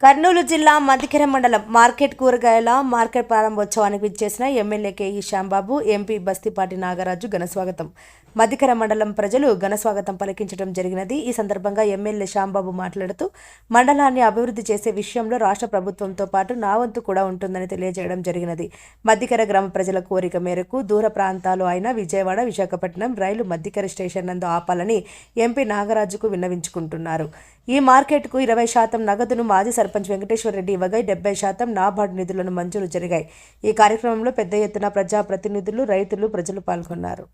కర్నూలు జిల్లా మధికెర మండలం మార్కెట్ కూరగాయల మార్కెట్ ప్రారంభోత్సవానికి విచ్చేసిన ఎమ్మెల్యే కేఈ శ్యాంబాబు ఎంపీ బస్తిపాటి నాగరాజు ఘనస్వాగతం మధికెర మండలం ప్రజలు ఘనస్వాగతం పలికించడం జరిగినది. ఈ సందర్భంగా ఎమ్మెల్యే శ్యాంబాబు మాట్లాడుతూ మండలాన్ని అభివృద్ధి చేసే విషయంలో రాష్ట్ర ప్రభుత్వంతో పాటు నా వంతు కూడా ఉంటుందని తెలియజేయడం జరిగినది. మధ్యకర గ్రామ ప్రజల కోరిక మేరకు దూర ప్రాంతాలు అయిన విజయవాడ విశాఖపట్నం రైలు మధ్యకర స్టేషన్ నందు ఆపాలని ఎంపీ నాగరాజుకు విన్నవించుకుంటున్నారు. ఈ మార్కెట్కు ఇరవై శాతం నగదును మాజీ సర్పంచ్ వెంకటేశ్వర రెడ్డి ఇవ్వగా డెబ్బై శాతం నాబార్డు నిధులను మంజూరు జరిగాయి. ఈ కార్యక్రమంలో పెద్ద ఎత్తున ప్రజాప్రతినిధులు రైతులు ప్రజలు పాల్గొన్నారు.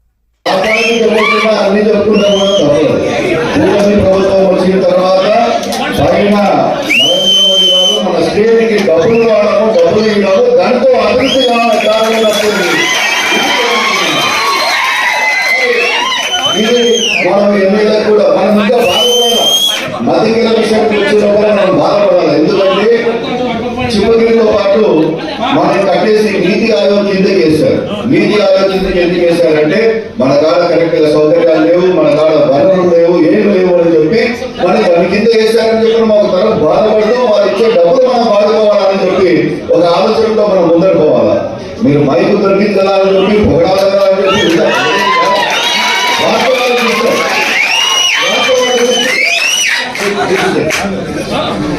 మన మనం కూడా మనం ఇంకా బాధపడాలి విషయం మనం బాధపడాలి వాళ్ళు మనకి కట్టేసి నీతి ఆయోగం కిందకి వేశారు నీతి ఆయోగం కిందకి ఎందుకు వేశారంటే మన కాడ కరెక్ట్గా సౌకర్యాలు లేవు మన కాడ వనరులు లేవు ఏం లేవు అని చెప్పి మనకి దాని కింద వేశారని చెప్పి మనం తర బాధపడుతూ వారు ఇచ్చే డబ్బులు మనం వాడుకోవాలని చెప్పి ఒక ఆలోచనతో మనం ముందర పోవాలా మీరు మైకు దొరికింది కదా అని చెప్పి పొగడాలి అని చెప్పి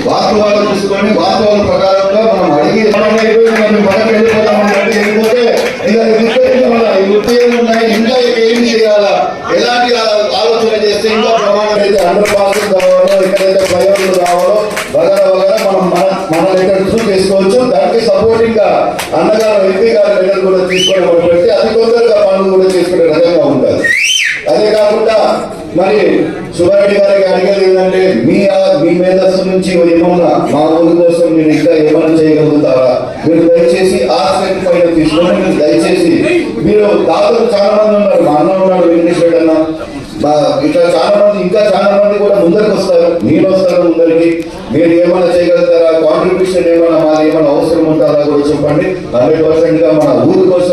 వాస్తవాలు చూస్తాం. వాస్తవాలు వాస్తవాలు మనం అడిగి మనం మనం మనకు వెళ్ళిపోతే ఈ ఉద్యోగం ఉన్నాయి ఇంకా ఏం చేయాలా? ఎలాంటి ఆలోచన చేస్తే ఇంకా ప్రమాణం అయితే హండ్రెడ్ పర్సెంట్ కావాలో ఎక్కడైతే ప్రయోజనం కావాలో వగర వగర మనం మన మన లెటర్స్ చేసుకోవచ్చు. దానికి సపోర్టింగ్గా అన్నగారు ఎంపీ కూడా తీసుకొని ఒకటి అతి తొందరగా పనులు కూడా చేసుకునే రకంగా ఉంటుంది అదే కాకుండా మరి సుబ్బారెడ్డి గారికి అడిగేది ఏంటంటే మీ మీ మేధస్సు నుంచి ఏమన్నా మా ఊరి కోసం మీరు ఇంకా ఏమైనా చేయగలుగుతారా? మీరు దయచేసి ఆ స్టెప్ పైన తీసుకొని మీరు దయచేసి మీరు దాదాపు చాలా మంది ఉన్నారు మా అన్న ఉన్నాడు వెంకటేశ్వర అన్న మా ఇట్లా చాలా మంది ఇంకా చాలా మంది కూడా ముందరికి వస్తారు మీరు వస్తారు ముందరికి. మీరు ఏమైనా చేయగలుగుతారా? కాంట్రిబ్యూషన్ ఏమైనా మాది ఏమైనా అవసరం ఉంటుందా కూడా చెప్పండి. హండ్రెడ్ పర్సెంట్గా మన ఊరి కోసం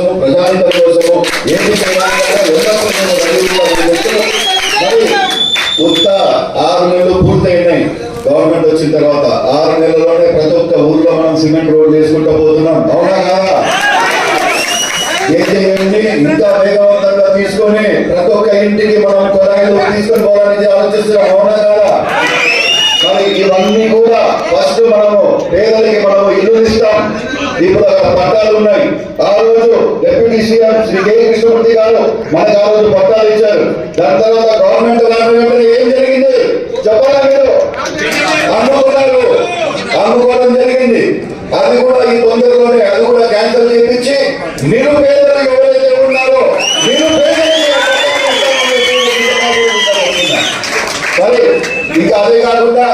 వచ్చిన తర్వాత ఆరు నెలల్లోనే ప్రతి ఒక్క ఊర్లో మనం సిమెంట్ రోడ్ చేసుకుంటూ పోతున్నాం. అవునా కాదా? ఏం చేయండి? ఇంకా వేగవంతంగా తీసుకొని ప్రతి ఒక్క ఇంటికి మనం కొరాయిలు తీసుకొని పోవాలని ఆలోచిస్తున్నాం. అవునా కాదా? మరి ఇవన్నీ కూడా ఫస్ట్ మనము పేదలకి మనము ఇల్లు ఇస్తాం. ఇప్పుడు అక్కడ పట్టాలు ఉన్నాయి. ఆ రోజు deputy CM Shri K. Krishnamurthy గారు మనకు ఆ రోజు పట్టాలు ఇచ్చారు. దాని తర్వాత గవర్నమెంట్ ఏం జరిగింది? అనుకోవడం జరిగింది. అది కూడా ఈ తొందరలోనే అది కూడా క్యాన్సల్ చేయించి నిరుపేదలు ఎవరైతే ఉన్నారో సరే ఇంకా అదే కాకుండా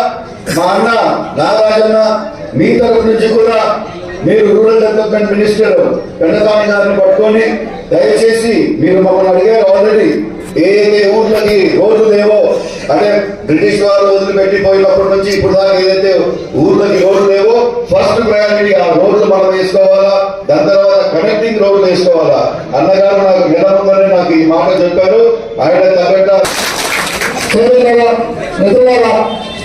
మా అన్న నాగార్జున మీ తరఫు నుంచి కూడా మీరు రూరల్ డెవలప్మెంట్ మినిస్టర్ కన్నస్వామి గారిని పట్టుకొని దయచేసి మీరు మమ్మల్ని అడిగారు ఆల్రెడీ. ఏ ఏ ఊర్లకి రోడ్లు లేవో అంటే బ్రిటిష్ వారు వదిలిపెట్టిపోయినప్పటి నుంచి ఇప్పుడు దాకా ఏదైతే ఊర్లకి రోడ్లు లేవో ఫస్ట్ ప్రయారిటీ ఆ రోడ్లు మనం వేసుకోవాలా? దాని తర్వాత కనెక్టింగ్ రోడ్లు వేసుకోవాలా? అన్నగారు నాకు వినముందని నాకు ఈ మాట చెప్పారు. ఆయన తగ్గట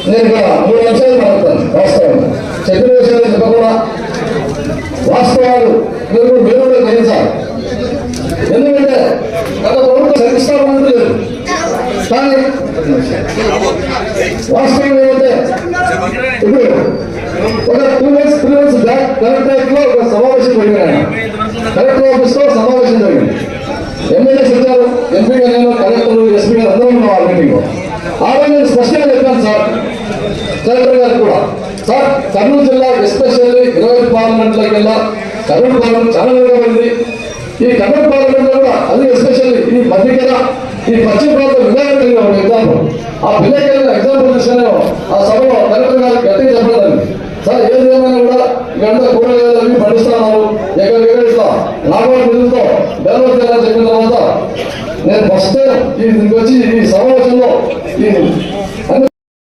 నేను మూడు అంశాలు మాట్లాడతాను వాస్తవం. చెప్పిన విషయాలు చెప్పకుండా వాస్తవాలు మీరు మీరు కూడా గ్రహించాలి ఎందుకంటే గత ప్రభుత్వం శంకుస్థాపన లేదు. కానీ వాస్తవం ఏంటంటే ఇప్పుడు ఒక two months three months back కలెక్టరేట్లో ఒక సమావేశం కలెక్టర్ ఆఫీస్లో సమావేశం జరిగింది ఎమ్మెల్యే చెప్పారు ఎంపీ గారు కలెక్టర్ ఎస్పీ గారు అందరూ ఉన్నాం ఆ మీటింగ్ ఆ రోజు నేను స్పష్టంగా చెప్పాను సార్ కలెక్టర్ గారు కూడా సార్ కర్నూలు జిల్లా ఎస్పెషల్లీ ఇరవై పార్లమెంట్లోకి వెళ్ళా కర్నూలు పార్లమెంట్ చాలా ఈ కర్నూలు పార్లమెంట్ కూడా అది ఎస్పెషల్లీ ఈ మధ్యకర ఈ పశ్చిమ ప్రాంత ఆ వినాయకుడిగా ఎగ్జాంపుల్ చూసాను ఆ సభలో కలెక్టర్ గారు గట్టిగా చెప్పలేదు సార్ ఏది ఏమైనా కూడా ఇక్కడ కూరగాయలు పండిస్తున్నారు. ఎక్కడ ఎక్కడ ఇస్తా. లాభాలు నిధులతో డెవలప్ చేయాలని చెప్పిన తర్వాత నేను ఫస్ట్ టైం ఈ దీనికి వచ్చి ఈ సమావేశంలో ఈ